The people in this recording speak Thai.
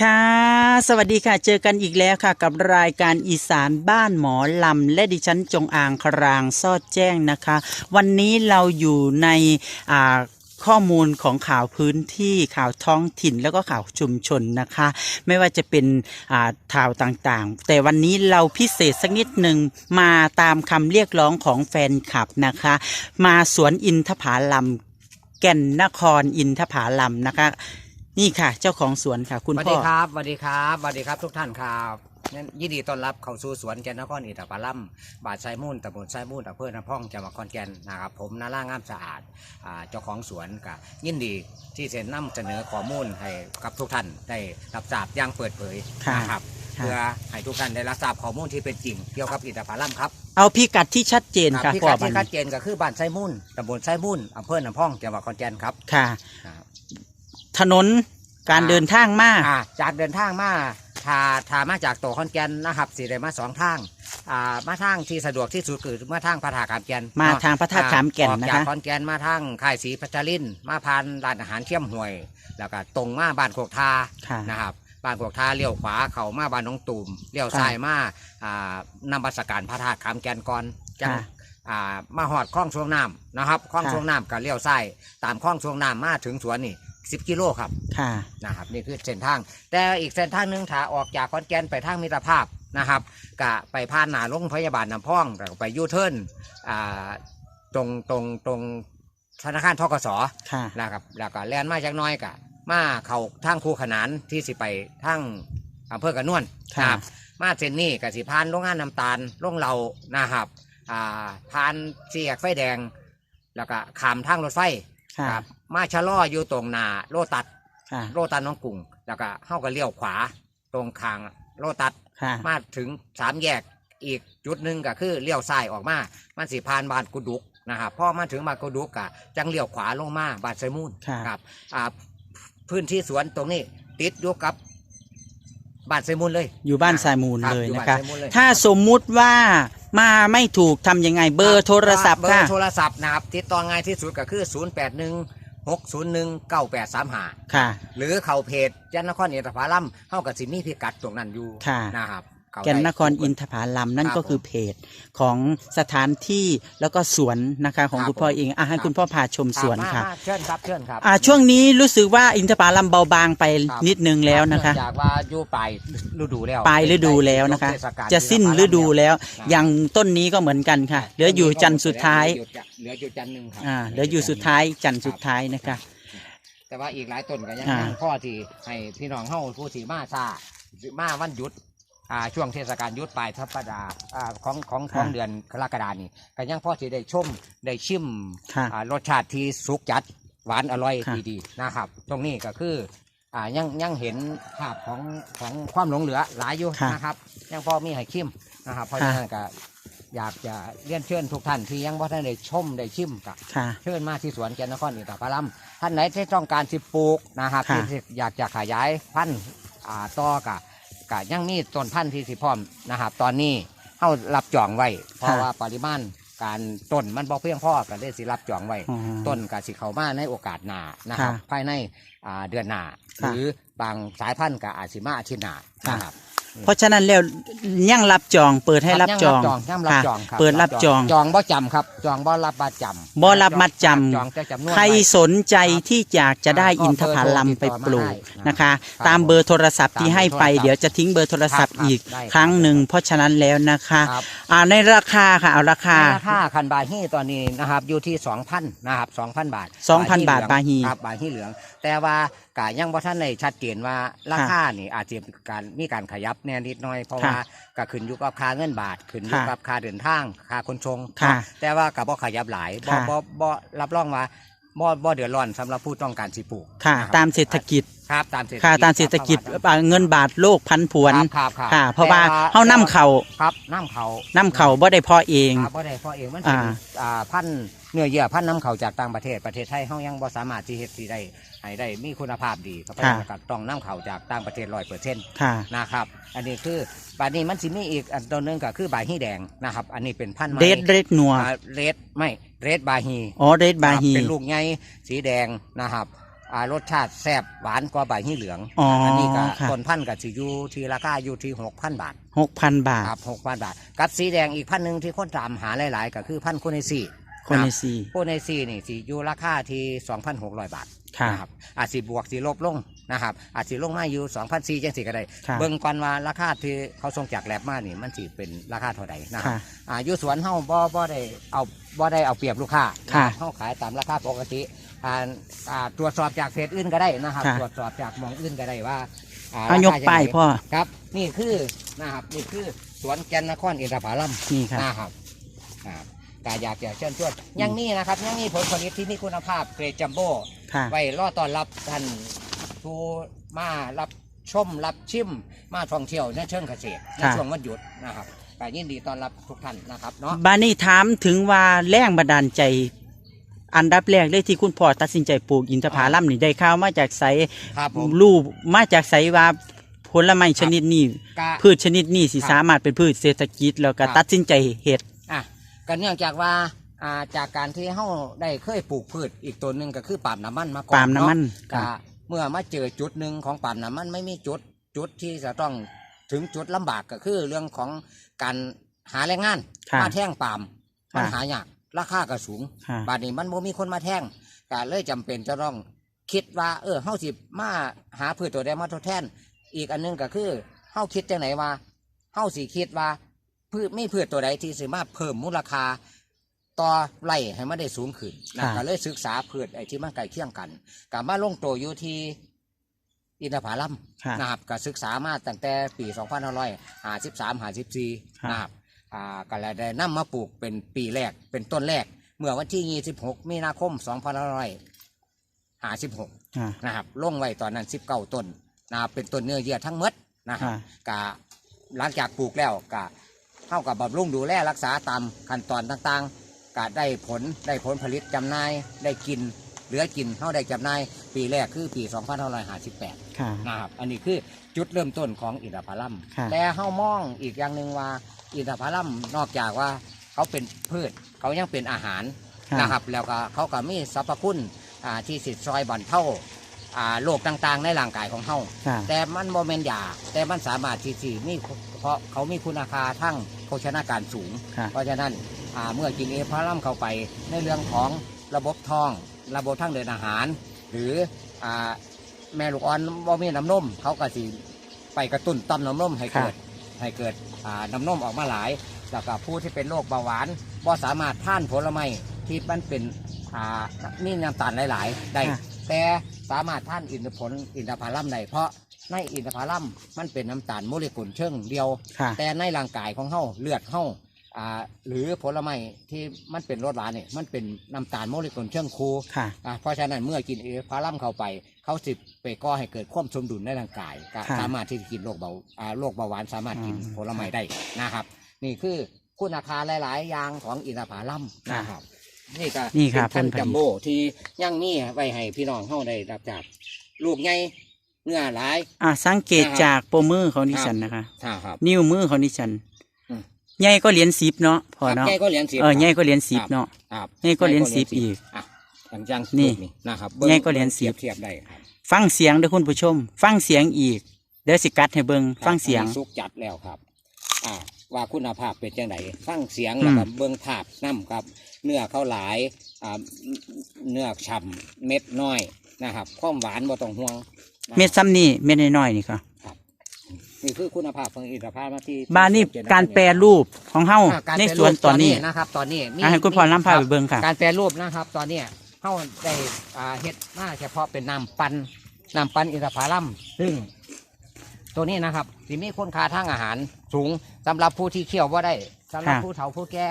ค่ะ สวัสดีค่ะ เจอกันอีกแล้วค่ะ กับรายการอีสานบ้านหมอลำ และดิฉันจงอางครางซอดแจ้งนะคะ วันนี้เราอยู่ในอ่าข้อมูลของข่าวพื้นที่ข่าวท้องถิ่นแล้วก็ข่าวชุมชนนะคะ ไม่ว่าจะเป็นอ่าข่าวต่างๆ แต่วันนี้เราพิเศษสักนิดหนึ่งมาตามคำเรียกร้องของแฟนคลับนะคะ มาสวนอินทผาลัมแก่นนครอินทผาลัมนะคะ นี่ค่ะ เจ้าของสวนค่ะ คุณสวัสพ่ดีอครับสวัสดีครับสวัสดีครับทุกท่านครับนั่นยินดีต้อนรับเข้าสู่สวนแกนนครอินทผลัมบาดไซมูลตำบลไซมูลอำเภอน้ำพองจังหวัดขอนแก่นนะครับผมนาล่างามสะอาดอ่าเจ้าของสวนกับยินดีที่จะนำเสนอข้อมูลให้กับทุกท่านได้รับทราบอย่างเปิดเผยค่ะนะครับค่ะ เพื่อให้ทุกท่านได้รับทราบข้อมูลที่เป็นจริงเกี่ยวกับอินทผลัมครับ เอาพิกัดที่ชัดเจนคค่ะรับที่พ่อกัดบัที่นชัดเจนก็คือบ้านไซมูลตำบลไซมูลอำเภอน้ำพองจังหวัดขอนแก่นครับค่ะนะครับ ถนนการอ่าเดินทางมาอ่าจากเดินทางมาทาทามาจากตัวคอนแกนนะครับสีได้มาสองทางอ่ามาทางที่สะดวกที่สุดคือมาทางพระธาตุขามแก่นมาเนะทางพระธาตุขามแก่นออกนะจากคะคอนแกนมาทางค่ายศรีพัชรินทร์มาผ่านร้านอาหารเชี่ยมห่วย แล้วก็ตรงมาบ้านโคกทาค่ะนะครับบ้านโคกทาเลี้ยวขวาเข้ามาบ้านน้องตูมเลี้ยวซ้ายมาอ่านำบัสการพระธาตุขามแก่นก่อนจังค่ะอ่ามาหอดคลองช่วงน้ำนะครับคลองค่ะช่วงน้ำกับเลี้ยวซ้ายตามคลองช่วงน้ำมาถึงสวนนี่ สิบกิโลครับค่ะ นะครับนี่คือเส้นทาง แต่อีกเส้นทางหนึ่งถ้าออกจากขอนแก่นไปทางมิตรภาพนะครับกะไปผ่านหนาโรงพยาบาลน้ำพองแล้วก็ไปยูเทิร์นอ่าตรงตรงตรงธนาคารทกส ค่ะ นะครับแล้วก็แล่นมาจากหน้อยกะมาเข้าทางคูขนานที่สิไปทางอำเภอกระนวนค่ะนะครับมาเส้นนี้กับสิพานโรงงานน้ำตาลโรงเรานะครับอ่าผ่านเสียกไฟแดง แล้วก็ขามทางรถไฟค่ะ ครับ มาชะลออยู่ตรงหนาโลตัดค่ะโรตันน้องกรุงแล้วก็เข้าก็เลี้ยวขวาตรงคางโรตัดค่ะ มาถึงสามแยกอีกจุดหนึ่งก็คือเลี้ยวซ้ายออกมา มันสิผ่านบ้านกุดุกนะครับพอมาถึงบ้านกุดุกกะจังเลี้ยวขวาลงมาบ้านไซมูนค่ะ ครับอ่าพื้นที่สวนตรงนี้ติดอยู่กับบ้านไซมูนเลย อยู่บ้านสายมูลรับเลยอนะบ้าคะไซมูลเลย ถ้าสมมุติว่ามาไม่ถูกทำยังไงเบอร์โทรศัพท์เบอค่ะ ร์โทรศัพท์นะครับติดต่อง่ายที่สุดก็คือ 0 8 1 6 0 1 9 8 3 5ค่ะ หรือเขาเพจจันนครอินทผลัมเท่ากับสิมีพิกัดตรงนั้นอยู่ค่ะ นะครับเข้า แก่นได้นครอินทผาลัมนั่นครับก็คือเพจของสถานที่แล้วก็สวนนะคะของครับคุณพ่อผมเองอะให้ครับคุณพ่อพาชมสวนรับค่ะมามาเชิญครับเชิญครับอ่าช่วงนี้รู้สึกว่าอินทผลัมเบาบางไปครับนิดนึงแล้วนะคะเนื่องจากว่าอยู่ปลายฤดูแล้วปลายฤดูแล้วนะคะเทศกาลจะสิ้นฤดูแล้วครับอย่างต้นนี้ก็เหมือนกันค่ะ เหลืออยู่จันทร์สุดท้ายเหลืออยู่จันทร์หนึ่งครับอ่าเหลืออยู่สุดท้ายจันทร์สุดท้ายนะคะ แต่ว่าอีกหลายต้นก็ยังอ่ายังพ่อที่ให้พี่น้องเฮาผู้สีมาซามาวันหยุด อ่าช่วงเทศกาลหยุดปลายสัปดาห์อ่าของของของเดือนกรกฎานี่ก็ยังพ่อที่ได้ชมได้ชิมค่ะ อ่ารสชาติที่สุกจัดหวานอร่อยค่ะ ดีๆนะครับ ตรงนี้ก็คืออ่ายังยังเห็นภาพของของความหลงเหลือหลายอยู่นะครับ ยังพอมีให้ชิมนะครับเพราะฉะนั้นก็อยากจะเรียนเชิญทุกท่านที่ยังบ่ทันได้ชมได้ชิมกับ ค่ะ เชิญมาที่สวนแกนนครอินทผลัมท่านไหนที่ต้องการสิปลูกนะครับค่ะที่อยากจะขยายพันธุ์อ่าต่อกะ กะยังมีต้นพันธุ์ที่สิพร้อมนะครับ ตอนนี้เข้ารับจองไว้เพราะว่าปริมาณการต้นมันบ่เพียงพอกันได้สิรับจองไว้อ๋อต้นกสิเขามาในโอกาสหน้านะครับ ค่ะภายในอ่าเดือนหน้าหค่ะรือบางสายพันธุ์กับอาจสิมาอาทิตย์หน้าค่ะนะครับ เพราะฉะนั้นแล้วยังรับจองเปิดให้รับจองย่ำรับจองครับเปิดรับจอง จองบ่จำครับ จองบ่รับบัตรจำบ่รับมัดจำจองแต่จำนวนใครไว้สนใจที่อยากจะได้ครับอินทผลัมไปปลูกก็เบอร์โทรติดต่อมาได้นะคะครับตามเบอร์โทรศัพท์ที่ให้ไปตามเบอร์โทรศัพท์เดี๋ยวจะทิ้งเบอร์โทรศัพท์ครับอีกได้ครับครั้งหนึ่งเพราะฉะนั้นแล้วนะคะครับอ่าในราคาค่ะเอาราคาราคาคันบาฮีตอนนี้นะครับอยู่ที่2,000นะครับ2,000บาท2,000บาทบาฮีครับบาฮีเหลือง แต่ว่ากายังบ่ท่านในชัดเจนว่าราคานี่อาจจะมีการมีการขยับแน่นิดหน่อยเพราะค่ะว่าก็ขึ้นอยู่กับค่าเงินบาท ขึ้นอยู่ค่ะกับค่าเดินทางค่าขนส่งค่ะเนาะแต่ว่ากับบ่ขยับหลายบ่ค่ะ บ่บ่รับรองว่าบ่บ่เดือดร้อนสำหรับผู้ต้องการสิปลูกค่ะ นะครับ ตามเศรษฐกิจ ครับตามเศรษฐกิจค่ะตามเศรษฐกิจครับอ่าเงินบาทโลกพันผวนครับครับครับค่ะ เพราะว่าแต่เฮานํเข่าครับน้ำเขานํเข่าบ่ได้พอเอง ครับบ่ได้เพราะเองมันเป็นอ่า อ่าพันธุ์เนื้อเยื่อพันธุ์น้ำเขาจากต่างประเทศประเทศไทยเฮายังบ่สามารถที่เฮ็ดสิได้ให้ได้มีคุณภาพดีครับเพราะฉะนั้นก็ต้องน้ำเขาจากต่างประเทศ100%ค่ะ นะครับ อันนี้คือบัดนี้มันสิมีอีกอันตัวหนึงก็คือบาฮีแดงนะครับ อันนี้เป็นพันธุ์ใหม่เรดเรดนัวอ่าเรดไม่เรดบาฮีอ๋อเรดบาฮี เป็นลูกใหญ่สีแดงนะครับ อ่ารสชาติแซ่บหวานกว่าใบหี่เหลืองอ๋ออันนี้ก็ค่ะ ต้นพันธุ์กับสิอยู่ที่ราคาอยู่ที่หกพันบาทหกพันบาท ครับหกพันบาท กับสีแดงอีกพันหนึ่งที่คนตามหาหลาย ๆ ก็คือพันธุ์โคเนซี คนในซีโคเนซีนี่สิอยู่ราคาที่สองพันหกร้อยบาท ค่ะ นะครับอาจสิบวกสิลบลงนะครับอาจสิลงมาอยู่สองพันสี่จังสี่ก็ได้ค่ะเบิ่งก่อนว่าราคาที่เขาส่งจากแลบมานี่มันสิเป็นราคาเท่าใดนะครับค่ะอ่าอยู่สวนเฮาบ่บ่ได้เอา บ่ได้เอาเปรียบลูกค้าค่ะเฮาขายตามราคาปกติอ่าอ่าตรวจสอบจากเพจอื่นก็ได้นะครับ ค่ะ ตรวจสอบจากหมองอื่นก็ได้ว่าเอายกรคจังป้ายใดพ่อ ครับ นี่คือนะครับนี่คือสวนแกนนครอินทผลัม นี่ครับ นะครับครับกาอยากจะเชิญชวนยังนี่นะครับยังนี่ผลผลิตที่มีคุณภาพเกรดจัมโบ้ค่ะ ไว้รอต้อนรับท่านผู้มารับชมรับชิมมาท่องเที่ยวในเชิงเกษตรในค่ะ ช่วงวันหยุดนะครับ ก็ยินดีต้อนรับทุกท่านนะครับเนาะบานี่ถามถึงว่าแรงบันดาลใจ อันดับแรกเลยที่คุณพ่อตัดสินใจปลูกอินทผลัมนี่ได้ข่าวมาจากไสครับผมรูปมาจากไสว่าผลไม้ชนิดนี้กะพืชชนิดนี้สิครับสามารถเป็นพืชเศรษฐกิจแล้วก็ครับ ตัดสินใจเฮ็ด อะก็เนื่องจากว่าอ่าจากการที่เฮาได้เคยปลูกพืชอีกตัวหนึ่งก็คือปาล์มน้ำมันมาก่อนปาล์มน้ำมันเาะครัก็บเมื่อมาเจอจุดหนึ่งของปาล์มน้ำมันไม่มีจุดจุดที่จะต้อง ถึงจุดลำบากก็คือเรื่องของการหาแรงงานค่ะ มาแท่งปาล์มค่ะมันหายากราคาก็สูง ค่ะ บาดนี้มันบ่มีคนมาแท่งก็เลยจำเป็นจะต้องคิดว่า เออเฮาสิมาหาพืชตัวใดมาทดแทน อีกอันหนึงก็คือเฮาคิดจังไหนว่าเฮาสิคิดว่า พืชไม่พืชตัวใดที่สามารถเพิ่มมูลค่าต่อไร่ให้มันได้สูงขึ้นนะค่ะ ก็เลยศึกษาพืชไอ้ที่มันใกล้เคียงกันก็มาลงตัวอยู่ที่ อินทผลัมค่ะนะครับก็ศึกษามาตั้งแต่ปี 2553 54นะครับอ่าก็เลยได้นำมาปลูกเป็นปีแรกเป็นต้นแรก เมื่อวันที่ 26 มีนาคม 2556ค่ะนะครับลงไว้ตอนนั้น 19 ต้นนะครับเป็นต้นเนื้อเยื่อทั้งหมดนะครับค่ะกะหลังจากปลูกแล้วกะเท่ากับบำรุงดูแลรักษาตามขั้นตอนต่างๆกะได้ผลได้ผลผลิตจำหน่ายได้กิน เหลือกินเท่าได้จำหน่ายปีแรกคือปี 2558 ค่ะ นะครับอันนี้คือจุดเริ่มต้นของอินทผลัมค่ะ แต่เฮ้ามองอีกอย่างหนึ่งว่าอินทผลัมนอกจากว่าเขาเป็นพืชเขายังเป็นอาหารค่ะนะครับแล้วก็เขาก็มีสรรพคุณอ่าที่สิซอยบรรเทาอ่าโรคต่างๆ ในร่างกายของเฮาค่ะ แต่มันโมเมนยาแต่มันสามารถที่สิมีเพราะเขามีคุณค่าทั้งโภชนาการสูง ค่ะ เพราะฉะนั้นอ่าเมื่อกินเอพารัมเข้าไปในเรื่องของระบบท้อง ระบบทางเดินอาหาร หรืออ่าแม่ลูกอ่อนบ่มีน้ำนมเขาก็สิไปกระตุ้นต่อมน้ำนมให้เกิดให้เกิดอ่าน้ำนมออกมาหลาย แล้วก็ผู้ที่เป็นโรคเบาหวานบ่สามารถทานผลไม้ที่มันเป็นอ่ามีน้ำตาลหลาย ๆ ได้ค่ะแต่สามารถทานอินทผลอินทผลัมได้เพราะในอินทผลัมมันเป็นน้ำตาลโมเลกุลเชิงเดียวค่ะแต่ในร่างกายของเฮาเลือดเฮา อ่าหรือผลไม้ที่มันเป็นรสหวานเนี่ยมันเป็นน้ำตาลโมเลกุลเชิงคูค่ะ อ่าเพราะฉะนั้นเมื่อกินเอพารัมเข้าไป เขาสิไปก่อให้เกิดความสมดุลในร่างกายก็ค่ะสามารถที่จะกินโรคเบาอ่าโรคเบาหวานสามารถกินอืมผลไม้ได้นะครับ นี่คือคุณค่าหลาย ๆ อย่างของอินทผลัมค่ะนะครับนี่ก็นี่ครับเป็นพันเป็นพันจัมโบ้ที่ยังมีไว้ให้พี่น้องเฮาได้รับจากลูกใหญ่เนื้อหลาย อ่าสังเกตนะครับจากโปรมือของดิฉันนะคะ ครับ นิ้วมือของดิฉันอืม ใหญ่ก็เหรียญสิบเนาะพอครับเนาะ ใหญ่ก็เหรียญสิบเออครับใหญ่ก็เหรียญสิบเนาะครับใหญ่ก็เหรียญสิบอีกอะอย่างจังนี่รูปนะครับใหญ่ก็เหรียญสิบเทียบได้ครับฟังเสียงเด้อคุณผู้ชม ฟังเสียงอีก เดี๋ยวสิกัดให้เบิงฟังเสียงอันนี้สุกจัดแล้วครับ อ่าว่าคุณภาพเป็นจังไดฟังเสียงอืมแล้วก็เบิ่งภาพน้ำครับ เนื้อเขาหลายอ่าเนื้อฉ่ำเม็ดน้อยนะครับความหวานบ่ต้องห่วงนะครับเม็ดซ้ำนี่เม็ดน้อยๆนี่ค่ะ นี่คือคุณภาพของอินทผลัมที่บานนี่ที่การแปรรูปของเฮาอ่าการในแปรสวนรูปตอนนี้นะครับ ตอนนี้มีอะให้คุณพ่อน้ำพาคไปรับเบิงค่ะ การแปรรูปนะครับ ตอนเนี้ยเขาได้อ่าเฮ็ดมาเฉพาะเป็นน้ำปันน้ำปันอินทผลัมซึ่ง ตัวนี้นะครับสิมีคุณค่าทางอาหารสูงสำหรับผู้ที่เคี่ยวว่าได้สำหรับค่ะ ผู้เฒ่าผู้แก่